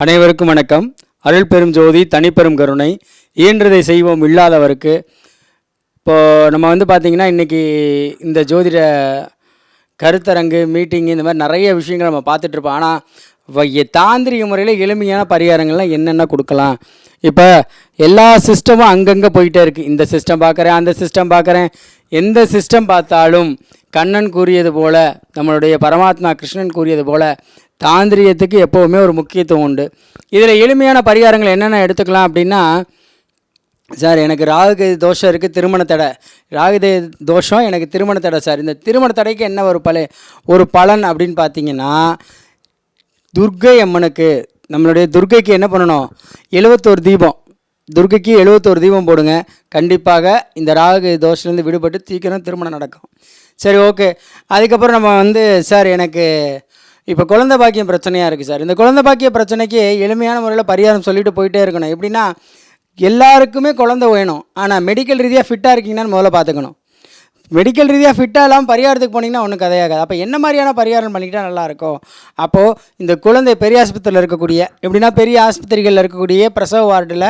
அனைவருக்கும் வணக்கம். அருள் பெரும் ஜோதி தனிப்பெரும் கருணை இயன்றதை செய்வோம் இல்லாதவருக்கு. இப்போது நம்ம வந்து பார்த்திங்கன்னா இன்றைக்கி இந்த ஜோதிட கருத்தரங்கு மீட்டிங் இந்த மாதிரி நிறைய விஷயங்கள் நம்ம பார்த்துட்ருப்போம் ஆனால் தாந்திரிக முறையில் எளிமையான பரிகாரங்கள்லாம் என்னென்ன கொடுக்கலாம்? இப்போ எல்லா சிஸ்டமும் அங்கங்கே போயிட்டே இருக்குது இந்த சிஸ்டம் பார்க்குறேன் அந்த சிஸ்டம் பார்க்குறேன் எந்த சிஸ்டம் பார்த்தாலும் கண்ணன் கூறியது போல நம்மளுடைய பரமாத்மா கிருஷ்ணன் கூறியது போல தாந்திரியத்துக்கு எப்போவுமே ஒரு முக்கியத்துவம் உண்டு. இதில் எளிமையான பரிகாரங்கள் என்னென்ன எடுத்துக்கலாம் அப்படின்னா சார் எனக்கு ராகு தோஷம் இருக்குது திருமண தடை. ராகு தோஷம் எனக்கு திருமண தடை சார். இந்த திருமண தடைக்கு என்ன ஒரு பல ஒரு பலன் அப்படின்னு பார்த்தீங்கன்னா துர்க்கை அம்மனுக்கு நம்மளுடைய துர்க்கைக்கு என்ன பண்ணணும்? எழுபத்தோரு தீபம். துர்க்கைக்கு எழுபத்தோரு தீபம் போடுங்க. கண்டிப்பாக இந்த ராகு தோஷத்துலேருந்து விடுபட்டு சீக்கிரம் திருமணம் நடக்கும். சரி ஓகே. அதுக்கப்புறம் நம்ம வந்து சார் எனக்கு இப்போ குழந்த பாக்கியம் பிரச்சனையாக இருக்குது சார். இந்த குழந்த பாக்கிய பிரச்சனைக்கு எளிமையான முறையில் பரிகாரம் சொல்லிட்டு போயிட்டே இருக்கணும். எப்படின்னா எல்லாருக்குமே குழந்த வேணும். ஆனால் மெடிக்கல் ரீதியாக ஃபிட்டாக இருக்கீங்கன்னு முதல்ல பார்த்துக்கணும். மெடிக்கல் ரீதியாக ஃபிட்டாக இல்லாமல் பரிகாரத்துக்கு போனீங்கன்னா ஒன்றும் கதையாகாது அப்போ என்ன மாதிரியான பரிகாரம் பண்ணிக்கிட்டால் நல்லாயிருக்கும் அப்போது இந்த குழந்தை பெரிய ஆஸ்பத்திரியில் இருக்கக்கூடிய எப்படின்னா பெரிய ஆஸ்பத்திரிகளில் இருக்கக்கூடிய பிரசவ வார்டில்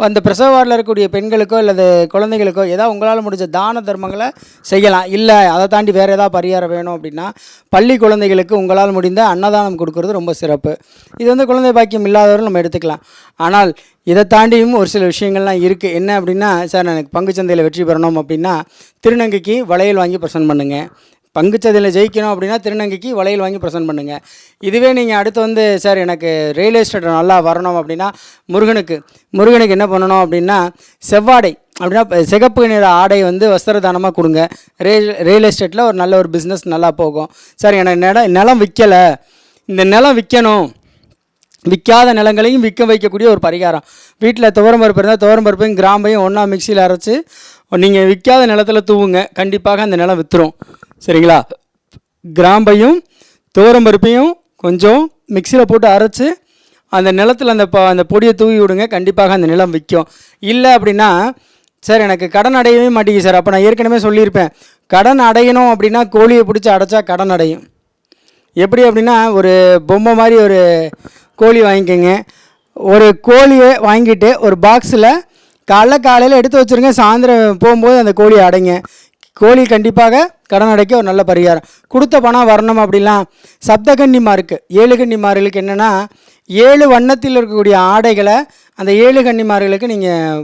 அந்த பிரசவ வார்டில் இருக்கக்கூடிய பெண்களுக்கோ அல்லது குழந்தைகளுக்கோ ஏதாவது உங்களால் முடிஞ்ச தான தர்மங்களை செய்யலாம். இல்லை அதை தாண்டி வேறு ஏதாவது பரிகாரம் வேணும் அப்படின்னா பள்ளி குழந்தைகளுக்கு உங்களால் முடிந்த அன்னதானம் கொடுக்கறது ரொம்ப சிறப்பு. இது வந்து குழந்தை பாக்கியம் இல்லாதவர்கள் நம்ம எடுத்துக்கலாம். ஆனால் இதை தாண்டியும் ஒரு சில விஷயங்கள்லாம் இருக்குது என்ன அப்படின்னா சார் எனக்கு பங்குச்சந்தையில் வெற்றி பெறணும் அப்படின்னா திருநங்கைக்கு வளையல் வாங்கி பிரசன்ட் பண்ணுங்கள் பங்குச்சந்தையில் ஜெயிக்கணும் அப்படின்னா திருநங்கைக்கு வளையல் வாங்கி பிரசன்ட் பண்ணுங்கள் இதுவே நீங்கள் அடுத்து வந்து சார் எனக்கு ரியல் எஸ்டேட் நல்லா வரணும் அப்படின்னா முருகனுக்கு. முருகனுக்கு என்ன பண்ணணும் அப்படின்னா செவ்வாடை அப்படின்னா சிகப்பு நிற ஆடை வந்து வஸ்திரதானமாக கொடுங்க. ரியல் ரியல் எஸ்டேட்டில் ஒரு நல்ல ஒரு பிஸ்னஸ் நல்லா போகும். சார் எனக்கு நிலம் நிலம் விற்கலை இந்த நிலம் விற்கணும் விற்காத நிலங்களையும் விற்க வைக்கக்கூடிய ஒரு பரிகாரம். வீட்டில் துவரம் பருப்பு இருந்தால் துவரம் பருப்பையும் கிராம்பையும் ஒன்றா மிக்சியில் அரைச்சி நீங்கள் விற்காத நிலத்தில் தூவுங்க. கண்டிப்பாக அந்த நிலம் விற்றுரும் சரிங்களா? கிராம்பையும் துவரம் பருப்பையும் கொஞ்சம் மிக்சியில் போட்டு அரைச்சி அந்த நிலத்தில் அந்த ப அந்த பொடியை தூவி விடுங்க. கண்டிப்பாக அந்த நிலம் விற்கும். இல்லை அப்படின்னா சார் எனக்கு கடன் அடையவே மாட்டேங்குது சார். அப்போ நான் ஏற்கனவே சொல்லியிருப்பேன். கடன் அடையணும் அப்படின்னா கோழியை பிடிச்சி அடைச்சா கடன் அடையும். எப்படி அப்படின்னா ஒரு பொம்மை மாதிரி ஒரு கோழி வாங்கிக்கோங்க. ஒரு கோழியை வாங்கிட்டு ஒரு பாக்ஸில் காலைல காலையில் எடுத்து வச்சுருங்க. சாயந்தரம் போகும்போது அந்த கோழியை அடைங்க. கோழி கண்டிப்பாக கடன் அடைக்க ஒரு நல்ல பரிகாரம். கொடுத்த பணம் வரணும் அப்படிலாம். சப்தகன்னிமாருக்கு ஏழு கன்னிமார்களுக்கு என்னென்னா ஏழு வண்ணத்தில் இருக்கக்கூடிய ஆடைகளை அந்த ஏழு கன்னிமார்களுக்கு நீங்கள்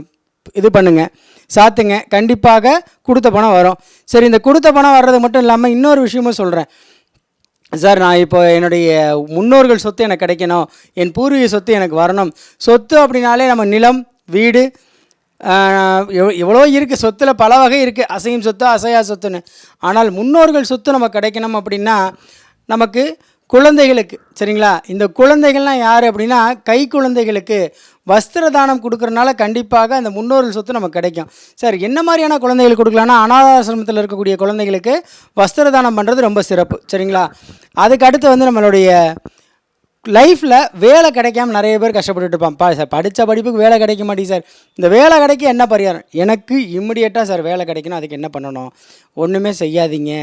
இது பண்ணுங்கள் சாத்துங்க. கண்டிப்பாக கொடுத்த பணம் வரும். சரி இந்த கொடுத்த பணம் வர்றது மட்டும் இல்லாமல் இன்னொரு விஷயமும் சொல்கிறேன் சார் நான் இப்போ என்னுடைய முன்னோர்கள் சொத்து எனக்கு கிடைக்கணும். என் பூர்வீக சொத்து எனக்கு வரணும். சொத்து அப்படின்னாலே நம்ம நிலம் வீடு எவ் எவ்வளோ இருக்குது சொத்தில் பல வகை இருக்குது அசையும் சொத்து அசையா சொத்துன்னு. ஆனால் முன்னோர்கள் சொத்து நம்ம கிடைக்கணும் அப்படின்னா நமக்கு குழந்தைகளுக்கு சரிங்களா? இந்த குழந்தைகள்லாம் யார் அப்படின்னா கை குழந்தைகளுக்கு வஸ்திர தானம் கொடுக்குறனால கண்டிப்பாக அந்த முன்னோர்கள் சொத்து நமக்கு கிடைக்கும். சார் என்ன மாதிரியான குழந்தைகளுக்கு கொடுக்கலாம்னா அனாதாசிரமத்தில் இருக்கக்கூடிய குழந்தைகளுக்கு வஸ்திர தானம் பண்ணுறது ரொம்ப சிறப்பு. சரிங்களா? அதுக்கு அடுத்து வந்து நம்மளுடைய லைஃப்பில் வேலை கிடைக்காம நிறைய பேர் கஷ்டப்பட்டுட்டு இருப்பான் பா சார் படித்த படிப்புக்கு வேலை கிடைக்க மாட்டேங்குது சார். இந்த வேலை கிடைக்க என்ன பரிகாரம்? எனக்கு இம்மிடியேட்டாக சார் வேலை கிடைக்கணும். அதுக்கு என்ன பண்ணணும்? ஒன்றுமே செய்யாதீங்க.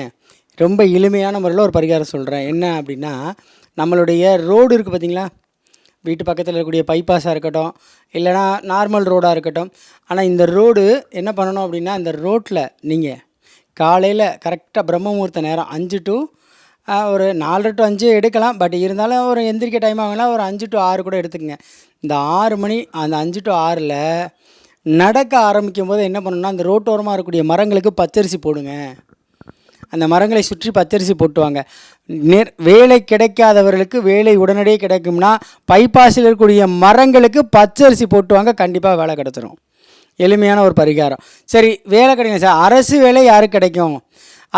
ரொம்ப எளிமையான முறையில் ஒரு பரிகாரம் சொல்கிறேன் என்ன அப்படின்னா நம்மளுடைய ரோடு இருக்குது பார்த்தீங்களா வீட்டு பக்கத்தில் இருக்கக்கூடிய பைபாஸாக இருக்கட்டும் இல்லைனா நார்மல் ரோடாக இருக்கட்டும். ஆனால் இந்த ரோடு என்ன பண்ணணும் அப்படின்னா இந்த ரோட்டில் நீங்கள் காலையில் கரெக்டாக பிரம்மமுகூர்த்த நேரம் அஞ்சு டு ஒரு நாலரை டு அஞ்சு எடுக்கலாம். பட் இருந்தாலும் ஒரு எந்திரிக்க டைம் ஆகலாம் ஒரு அஞ்சு டு ஆறு கூட எடுத்துக்கங்க. இந்த ஆறு மணி அந்த அஞ்சு டு ஆறில் நடக்க ஆரம்பிக்கும் போது என்ன பண்ணணும்னா அந்த ரோட்டோரமாக இருக்கக்கூடிய மரங்களுக்கு பச்சரிசி போடுங்க. அந்த மரங்களை சுற்றி பச்சரிசி போட்டுவாங்க. நேர் வேலை கிடைக்காதவர்களுக்கு வேலை உடனடியே கிடைக்கும்னா பைபாஸில் இருக்கக்கூடிய மரங்களுக்கு பச்சரிசி போட்டுவாங்க கண்டிப்பாக வேலை கிடச்சிரும். எளிமையான ஒரு பரிகாரம். சரி வேலை கிடைக்கும். சார் அரசு வேலை யாருக்கு கிடைக்கும்?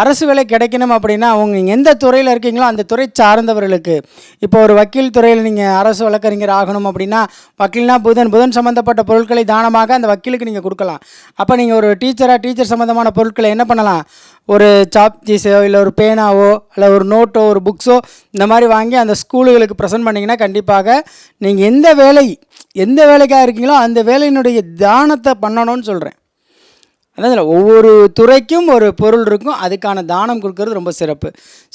அரசு வேலை கிடைக்கணும் அப்படின்னா அவங்க எந்த துறையில் இருக்கீங்களோ அந்த துறை சார்ந்தவர்களுக்கு. இப்போ ஒரு வக்கீல் துறையில் நீங்கள் அரசு வழக்கறிஞர் ஆகணும் அப்படின்னா வக்கீல்னா புதன். புதன் சம்மந்தப்பட்ட பொருட்களை தானமாக அந்த வக்கீலுக்கு நீங்கள் கொடுக்கலாம். அப்போ நீங்கள் ஒரு டீச்சராக டீச்சர் சம்மந்தமான பொருட்களை என்ன பண்ணலாம்? ஒரு சாப்ஜீஸோ இல்லை ஒரு பேனாவோ இல்லை ஒரு நோட்டோ ஒரு புக்ஸோ இந்த மாதிரி வாங்கி அந்த ஸ்கூலுகளுக்கு ப்ரெசென்ட் பண்ணிங்கன்னா கண்டிப்பாக நீங்கள் எந்த வேலை எந்த வேலைக்காக இருக்கீங்களோ அந்த வேலையினுடைய தானத்தை பண்ணணும்னு சொல்கிறேன் அதான் ஒவ்வொரு துறைக்கும் ஒரு பொருள் இருக்கும் அதுக்கான தானம் கொடுக்கறது ரொம்ப சிறப்பு.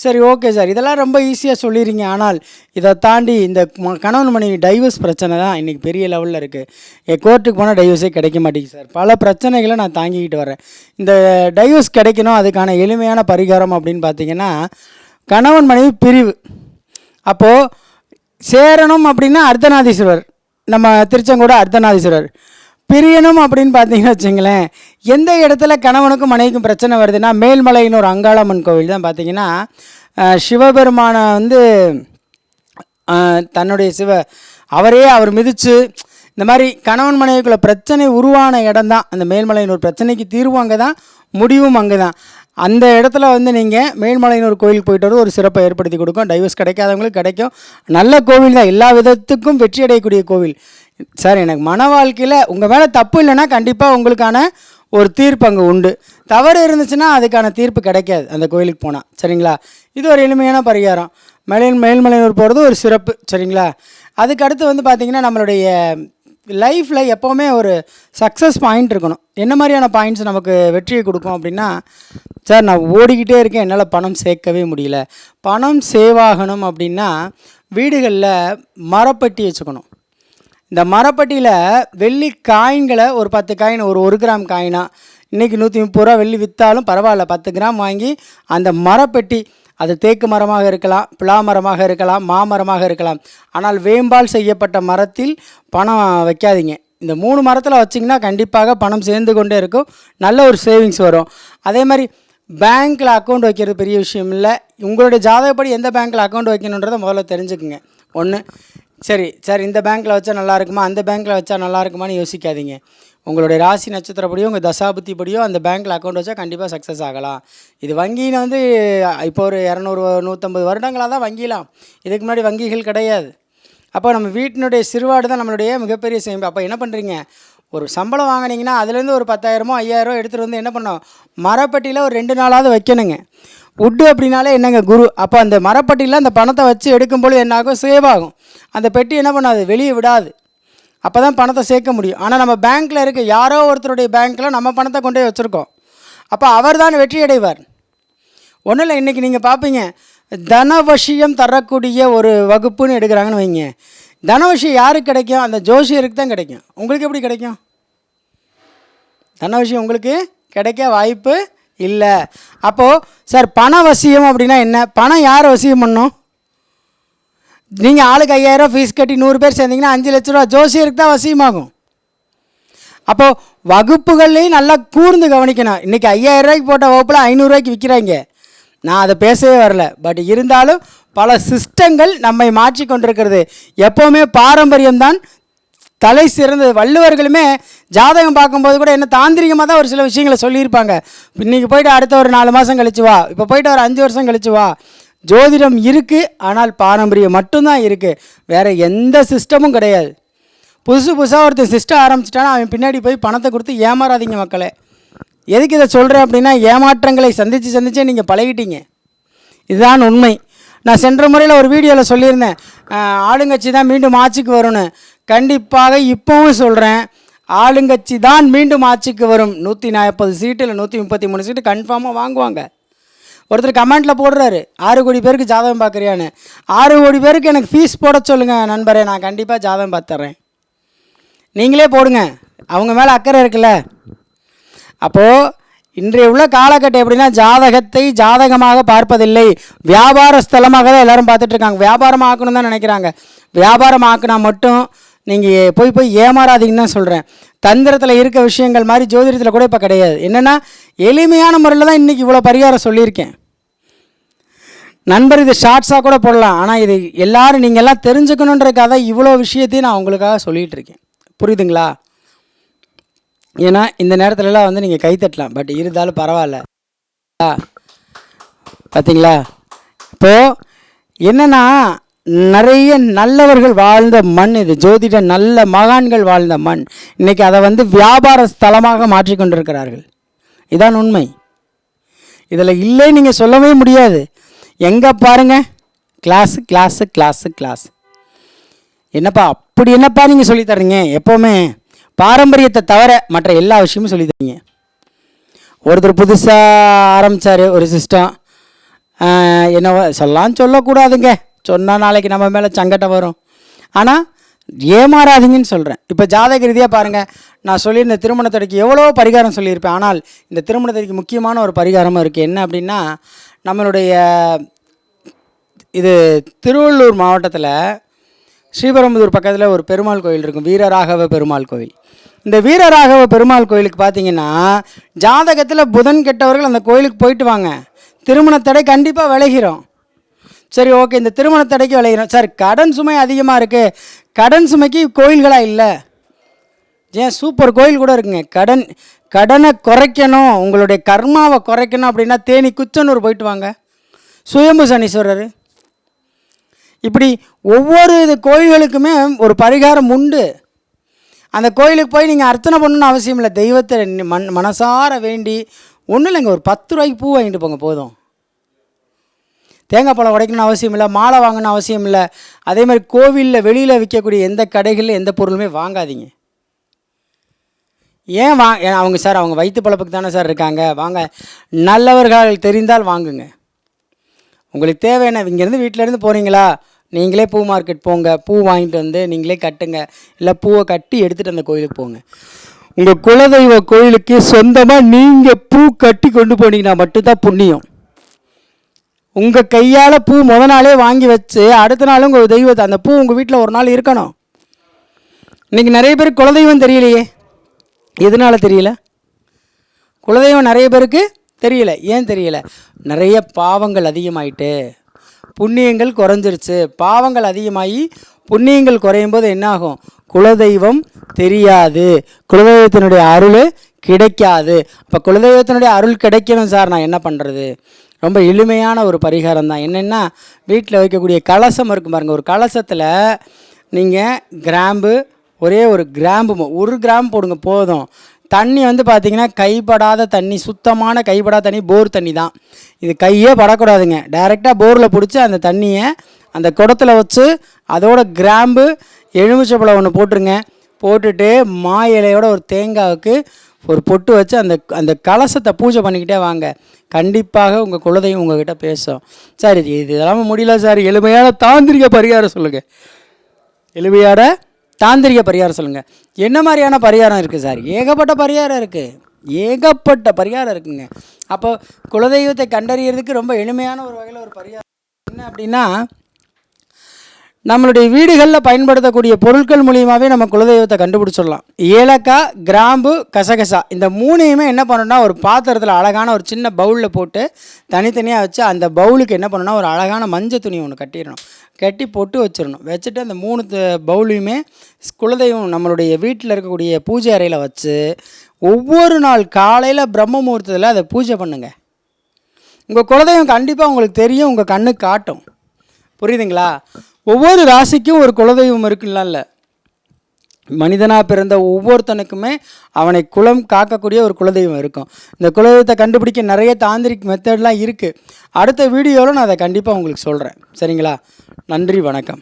சரி ஓகே சார் இதெல்லாம் ரொம்ப ஈஸியாக சொல்லிடுறீங்க. ஆனால் இதை தாண்டி இந்த கணவன் மனைவி டைவர்ஸ் பிரச்சனை தான் இன்றைக்கி பெரிய லெவலில் இருக்குது என் கோர்ட்டுக்கு போனால் டைவர்ஸே கிடைக்க மாட்டேங்குது சார் பல பிரச்சனைகளை நான் தாங்கிக்கிட்டு வரேன். இந்த டைவர்ஸ் கிடைக்கணும் அதுக்கான எளிமையான பரிகாரம் அப்படின்னு பார்த்தீங்கன்னா கணவன் மனைவி பிரிவு. அப்போது சேரணும் அப்படின்னா அர்த்தநாதீஸ்வரர். நம்ம திருச்செங்கோடு அர்த்தநாதீஸ்வரர். பிரியணும் அப்படின்னு பார்த்தீங்கன்னு வச்சுங்களேன். எந்த இடத்துல கணவனுக்கும் மனைவிக்கும் பிரச்சனை வருதுன்னா மேல்மலைன்னு ஒரு அங்காளம்மன் கோவில் தான் பார்த்தீங்கன்னா சிவபெருமானை வந்து தன்னுடைய சிவ அவரே அவர் மிதித்து இந்த மாதிரி கணவன் மனைவிக்குள்ள பிரச்சனை உருவான இடம் தான். அந்த மேல்மலையனூர் பிரச்சனைக்கு தீர்வு அங்கே தான் முடிவும் அங்கே தான். அந்த இடத்துல வந்து நீங்கள் மேல்மலையனூர் கோயிலுக்கு போயிட்டு வரது ஒரு சிறப்பை ஏற்படுத்தி கொடுக்கும். டைவர்ஸ் கிடைக்காதவங்களுக்கு கிடைக்கும். நல்ல கோவில் தான். எல்லா விதத்துக்கும் வெற்றி அடையக்கூடிய கோவில். சார் எனக்கு மன வாழ்க்கையில் உங்கள் மேலே தப்பு இல்லைன்னா கண்டிப்பாக உங்களுக்கான ஒரு தீர்ப்பு அங்கே உண்டு. தவறு இருந்துச்சுன்னா அதுக்கான தீர்ப்பு கிடைக்காது அந்த கோயிலுக்கு போனால் சரிங்களா? இது ஒரு எளிமையான பரிகாரம். மேலே மேல்மலையூர் போகிறது ஒரு சிறப்பு. சரிங்களா? அதுக்கு அடுத்து வந்து பார்த்திங்கன்னா நம்மளுடைய லைஃப்பில் எப்போவுமே ஒரு சக்ஸஸ் பாயிண்ட் இருக்கணும். என்ன மாதிரியான பாயிண்ட்ஸ் நமக்கு வெற்றியை கொடுக்கும் அப்படின்னா சார் நான் ஓடிக்கிட்டே இருக்கேன். என்னால் பணம் சேர்க்கவே முடியல. பணம் சேவ் ஆகணும் அப்படின்னா வீடுகளில் மரப்பட்டி வச்சுக்கணும். இந்த மரப்பட்டியில் வெள்ளி காயின்களை ஒரு பத்து காயின் ஒரு ஒரு கிராம் காயினா இன்றைக்கி நூற்றி முப்பது ரூபா வெள்ளி விற்றாலும் பரவாயில்ல பத்து கிராம் வாங்கி அந்த மரப்பெட்டி அது தேக்கு மரமாக இருக்கலாம் பிளா மரமாக இருக்கலாம் மாமரமாக இருக்கலாம். ஆனால் வேம்பால் செய்யப்பட்ட மரத்தில் பணம் வைக்காதீங்க. இந்த மூணு மரத்தில் வச்சிங்கன்னா கண்டிப்பாக பணம் சேர்ந்து கொண்டே இருக்கும். நல்ல ஒரு சேவிங்ஸ் வரும். அதே மாதிரி பேங்க்கில் அக்கௌண்ட் வைக்கிறது பெரிய விஷயம் இல்லை. உங்களுடைய ஜாதகப்படி எந்த பேங்க்கில் அக்கௌண்ட் வைக்கணுன்றதை முதல்ல தெரிஞ்சுக்குங்க. ஒன்று சரி சார் இந்த பேங்க்கில் வச்சா நல்லா இருக்குமா? அந்த பேங்க்கில் வச்சா நல்லா இருக்குமான்னு யோசிக்காதீங்க. உங்களுடைய ராசி நட்சத்திரப்படியோ உங்கள் தசாபுத்திப்படியோ அந்த பேங்க்கில் அக்கௌண்ட் வச்சா கண்டிப்பாக சக்ஸஸ் ஆகலாம். இது வங்கியில் வந்து இப்போ ஒரு இரநூறு நூற்றம்பது வருடங்களாக தான் வங்கிலாம். இதுக்கு முன்னாடி வங்கிகள் கிடையாது. அப்போ நம்ம வீட்டினுடைய சிறுவாடு தான் நம்மளுடைய மிகப்பெரிய சேமிப்பு. அப்போ என்ன பண்ணுறீங்க ஒரு சம்பளம் வாங்கினீங்கன்னா அதுலேருந்து ஒரு பத்தாயிரமோ ஐயாயிரமோ எடுத்துகிட்டு வந்து என்ன பண்ணோம் மரப்பட்டியில் ஒரு ரெண்டு நாளாவது வைக்கணுங்க. உட்டு அப்படின்னாலே என்னங்க குரு? அப்போ அந்த மரப்பட்டியில் அந்த பணத்தை வச்சு எடுக்கும்போது என்னாகும்? சேவ் ஆகும் அந்த பெட்டி என்ன பண்ணாது? வெளியே விடாது. அப்போ தான் பணத்தை சேர்க்க முடியும். ஆனால் நம்ம பேங்க்கில் இருக்க யாரோ ஒருத்தருடைய பேங்க்கில் நம்ம பணத்தை கொண்டு போய் வச்சுருக்கோம். அப்போ அவர் தான் வெற்றி அடைவார் ஒன்றும் இல்லை இன்றைக்கி நீங்கள் பார்ப்பீங்க தனவசியம் தரக்கூடிய ஒரு வகுப்புன்னு எடுக்கிறாங்கன்னு வைங்க. தனவசியம் யாருக்கு கிடைக்கும்? அந்த ஜோசியருக்கு தான் கிடைக்கும். உங்களுக்கு எப்படி கிடைக்கும்? தனவசியம் உங்களுக்கு கிடைக்க வாய்ப்பு இல்லை. அப்போது சார் பண வசியம் அப்படின்னா என்ன? பணம் யார் வசியம் பண்ணும்? நீங்கள் ஆளுக்கு ஐயாயிரம் ஃபீஸ் கட்டி நூறு பேர் சேர்ந்தீங்கன்னா அஞ்சு லட்ச ரூபா ஜோசியருக்கு தான் வசியமாகும். அப்போது வகுப்புகள்லையும் நல்லா கூர்ந்து கவனிக்கணும். இன்றைக்கி ஐயாயிரம் ரூபாய்க்கு போட்ட வகுப்பில் ஐநூறுரூவாய்க்கு விற்கிறாங்க நான் அதை பேசவே வரல. பட் இருந்தாலும் பல சிஸ்டங்கள் நம்மை மாற்றி கொண்டிருக்கிறது. எப்போவுமே பாரம்பரியம்தான். தலை சிறந்தது. வள்ளுவர்களுமே ஜாதகம் பார்க்கும்போது கூட என்ன தாந்திரிகமாக தான் ஒரு சில விஷயங்களை சொல்லியிருப்பாங்க. இன்றைக்கி போயிட்டு அடுத்த ஒரு நாலு மாதம் கழிச்சு வா. இப்போ போயிட்டு ஒரு அஞ்சு வருஷம் கழிச்சு வா. ஜோதிடம் இருக்குது ஆனால் பாரம்பரியம் மட்டும்தான் இருக்குது வேறு எந்த சிஸ்டமும் கிடையாது. புதுசு புதுசாக ஒருத்தர் சிஸ்டம் ஆரம்பிச்சிட்டானா அவன் பின்னாடி போய் பணத்தை கொடுத்து ஏமாறாதீங்க மக்களே. எதுக்கு இதை சொல்கிறேன் அப்படின்னா ஏமாற்றங்களை சந்தித்து சந்திச்சே நீங்கள் பழகிட்டீங்க. இதுதான் உண்மை. நான் சென்ற முறையில் ஒரு வீடியோவில் சொல்லியிருந்தேன். ஆளுங்கட்சி தான் மீண்டும் ஆட்சிக்கு வரும்னு. கண்டிப்பாக இப்போவும் சொல்கிறேன் ஆளுங்கட்சி தான் மீண்டும் ஆட்சிக்கு வரும். நூற்றி நாற்பது சீட்டு இல்லை நூற்றி முப்பத்தி மூணு சீட்டு கன்ஃபார்மாக வாங்குவாங்க. ஒருத்தர் கமெண்ட்டில் போடுறாரு. ஆறு கோடி பேருக்கு ஜாதகம் பார்க்குறியான்னு. ஆறு கோடி பேருக்கு எனக்கு ஃபீஸ் போட சொல்லுங்கள் நண்பரே. நான் கண்டிப்பாக ஜாதகம் பார்த்துட்றேன் நீங்களே போடுங்க. அவங்க மேலே அக்கறை இருக்குல்ல. அப்போது இன்றைய உள்ள காலகட்டம் எப்படின்னா ஜாதகத்தை ஜாதகமாக பார்ப்பதில்லை. வியாபார ஸ்தலமாக தான் எல்லோரும் பார்த்துட்ருக்காங்க வியாபாரமாக வியாபாரம் ஆக்கணும் தான் நினைக்கிறாங்க. வியாபாரம் ஆக்குனா மட்டும் நீங்கள் போய் போய் ஏமாறாதீங்கன்னு தான் சொல்கிறேன் தந்திரத்தில் இருக்க விஷயங்கள் மாதிரி ஜோதிடத்தில் கூட இப்போ கிடையாது. என்னென்னா எளிமையான முறையில் தான் இன்றைக்கி இவ்வளோ பரிகாரம் சொல்லியிருக்கேன். நண்பர் இது ஷார்ட்ஸாக கூட போடலாம். ஆனால் இது எல்லாரும் நீங்கள் எல்லாம் தெரிஞ்சுக்கணுன்றதுக்காக தான் இவ்வளோ விஷயத்தையும் நான் உங்களுக்காக சொல்லிகிட்டு இருக்கேன். புரியுதுங்களா? ஏன்னா இந்த நேரத்துலலாம் வந்து நீங்கள் கை தட்டலாம். பட் இருந்தாலும் பரவாயில்ல. ஆ, பார்த்தீங்களா இப்போது என்னென்னா நிறைய நல்லவர்கள் வாழ்ந்த மண் இது. ஜோதிட நல்ல மகான்கள் வாழ்ந்த மண். இன்றைக்கி அதை வந்து வியாபார ஸ்தலமாக மாற்றிக்கொண்டிருக்கிறார்கள் இதான் உண்மை. இதில் இல்லை நீங்கள் சொல்லவே முடியாது. எங்கே பாருங்கள் கிளாஸு கிளாஸு கிளாஸு கிளாஸ். என்னப்பா அப்படி என்னப்பா நீங்கள் சொல்லித் தர்றீங்க? எப்போவுமே பாரம்பரியத்தை தவிர மற்ற எல்லா விஷயமும் சொல்லித்தரீங்க ஒருத்தர் புதுசாக ஆரம்பித்தார் ஒரு சிஸ்டம். என்னவோ சொல்லலாம் சொல்லக்கூடாதுங்க. சொன்னால் நாளைக்கு நம்ம மேலே சங்கட்டம் வரும். ஆனால் ஏமாறாதீங்கன்னு சொல்கிறேன் இப்போ ஜாதக ரீதியாக பாருங்கள் நான் சொல்லியிருந்த திருமண தடைக்கு எவ்வளோ பரிகாரம் சொல்லியிருப்பேன். ஆனால் இந்த திருமண தடைக்கு முக்கியமான ஒரு பரிகாரமும் இருக்குது என்ன அப்படின்னா நம்மளுடைய இது திருவள்ளூர் மாவட்டத்தில் ஸ்ரீபெரும்புதூர் பக்கத்தில் ஒரு பெருமாள் கோயில் இருக்கும். வீரராகவ பெருமாள் கோயில். இந்த வீரராகவ பெருமாள் கோயிலுக்கு பார்த்தீங்கன்னா ஜாதகத்தில் புதன் கெட்டவர்கள் அந்த கோயிலுக்கு போயிட்டு வாங்க. திருமண தடை கண்டிப்பாக விளைகிறோம் சரி ஓகே இந்த திருமண தடைக்கு விளையிறோம் சார் கடன் சுமை அதிகமாக இருக்குது கடன் சுமைக்கு கோயில்களாக இல்லை. ஏன் சூப்பர் கோயில் கூட இருக்குங்க. கடன் கடனை குறைக்கணும். உங்களுடைய கர்மாவை குறைக்கணும் அப்படின்னா தேனி குச்சனூர் போயிட்டு வாங்க. சுயம்பு சனீஸ்வரர். இப்படி ஒவ்வொரு இது கோயில்களுக்குமே ஒரு பரிகாரம் உண்டு. அந்த கோயிலுக்கு போய் நீங்கள் அர்ச்சனை பண்ணணும்னு அவசியம் இல்லை. தெய்வத்தை மண் மன் மனசார வேண்டி ஒன்றும் இல்லைங்க ஒரு பத்து ரூபாய்க்கு பூ வாங்கிட்டு போங்க போதும். தேங்காய் பழம் உடைக்கணும்னு அவசியம் இல்லை மாலை வாங்கணும்னு அவசியம் இல்லை. அதே மாதிரி கோவிலில் வெளியில் விற்கக்கூடிய எந்த கடைகளில் எந்த பொருளுமே வாங்காதீங்க. ஏன் வா அவங்க சார் அவங்க வயிற்று பழப்புக்கு தானே சார் இருக்காங்க. வாங்க நல்லவர்கள் தெரிந்தால் வாங்குங்க. உங்களுக்கு தேவையான இங்கேருந்து வீட்டிலேருந்து போகிறீங்களா நீங்களே பூ மார்க்கெட் போங்க. பூ வாங்கிட்டு வந்து நீங்களே கட்டுங்க. இல்லை பூவை கட்டி எடுத்துகிட்டு அந்த கோயிலுக்கு போங்க. உங்கள் குலதெய்வ கோயிலுக்கு சொந்தமாக நீங்கள் பூ கட்டி கொண்டு போனீங்கன்னா மட்டும்தான் புண்ணியம். உங்கள் கையால் பூ முத நாளே வாங்கி வச்சு அடுத்த நாளும் உங்கள் தெய்வத்தை அந்த பூ உங்கள் வீட்டில் ஒரு நாள் இருக்கணும். இன்றைக்கி நிறைய பேர் குலதெய்வம் தெரியலையே. எதனால தெரியல? குலதெய்வம் நிறைய பேருக்கு தெரியல. ஏன் தெரியல? நிறைய பாவங்கள் அதிகமாயிட்டு புண்ணியங்கள் குறைஞ்சிருச்சு. பாவங்கள் அதிகமாகி புண்ணியங்கள் குறையும் போது என்னாகும் குலதெய்வம் தெரியாது. குலதெய்வத்தினுடைய அருள் கிடைக்காது. அப்போ குலதெய்வத்தினுடைய அருள் கிடைக்கணும் சார் நான் என்ன பண்ணுறது ரொம்ப எளிமையான ஒரு பரிகாரம் தான். என்னென்னா வீட்டில் வைக்கக்கூடிய கலசம் இருக்கும் பாருங்கள் ஒரு கலசத்தில் நீங்கள் கிராம்பு ஒரே ஒரு கிராம்பு ஒரு கிராம் போடுங்க போதும். தண்ணி வந்து பார்த்திங்கன்னா கைப்படாத தண்ணி சுத்தமான கைப்படாத தண்ணி போர் தண்ணி தான். இது கையே படக்கூடாதுங்க. டைரெக்டாக போரில் பிடிச்சி அந்த தண்ணியை அந்த குடத்துல வச்சு அதோட கிராம்பு எலுமிச்சப்பழம் ஒன்று போட்டுருங்க. போட்டுட்டு மா இலையோட ஒரு தேங்காவுக்கு ஒரு பொட்டு வச்சு அந்த அந்த கலசத்தை பூஜை பண்ணிக்கிட்டே வாங்க. கண்டிப்பாக உங்கள் குலதெய்வம் உங்ககிட்ட பேசும். சார் இது இதெல்லாம் முடியல சார். எளிமையான தாந்திரிக பரிகாரம் சொல்லுங்கள் எளிமையான தாந்திரிக பரிகாரம் சொல்லுங்கள் என்ன மாதிரியான பரிகாரம் இருக்குது சார்? ஏகப்பட்ட பரிகாரம் இருக்குது ஏகப்பட்ட பரிகாரம் இருக்குங்க. அப்போ குலதெய்வத்தை கண்டறியறதுக்கு ரொம்ப எளிமையான ஒரு வகையில் ஒரு பரிகாரம் என்ன அப்படின்னா நம்மளுடைய வீடுகளில் பயன்படுத்தக்கூடிய பொருட்கள் மூலியமாகவே நம்ம குலதெய்வத்தை கண்டுபிடிச்சிடலாம். ஏலக்காய் கிராம்பு கசகசா இந்த மூணையுமே என்ன பண்ணணும்னா ஒரு பாத்திரத்தில் அழகான ஒரு சின்ன பவுலில் போட்டு தனித்தனியாக வச்சு அந்த பவுலுக்கு என்ன பண்ணணும்னா ஒரு அழகான மஞ்சள் துணி ஒன்று கட்டிடணும். கட்டி பொட்டு வச்சிடணும். வச்சுட்டு அந்த மூணு பவுலையுமே குலதெய்வம் நம்மளுடைய வீட்டில் இருக்கக்கூடிய பூஜை அறையில் வச்சு ஒவ்வொரு நாள் காலையில் பிரம்ம முகூர்த்தத்தில் அதை பூஜை பண்ணுங்கள் உங்கள் குலதெய்வம் கண்டிப்பாக உங்களுக்கு தெரியும் உங்கள் கண்ணு காட்டும். புரியுதுங்களா? ஒவ்வொரு ராசிக்கும் ஒரு குலதெய்வம் இருக்குல்ல மனிதனாக பிறந்த ஒவ்வொருத்தனுக்குமே அவனை குலம் காக்கக்கூடிய ஒரு குலதெய்வம் இருக்கும். இந்த குலதெய்வத்தை கண்டுபிடிக்க நிறைய தாந்திரிக் மெத்தட்லாம் இருக்குது அடுத்த வீடியோவில் நான் அதை கண்டிப்பாக உங்களுக்கு சொல்கிறேன் சரிங்களா? நன்றி வணக்கம்.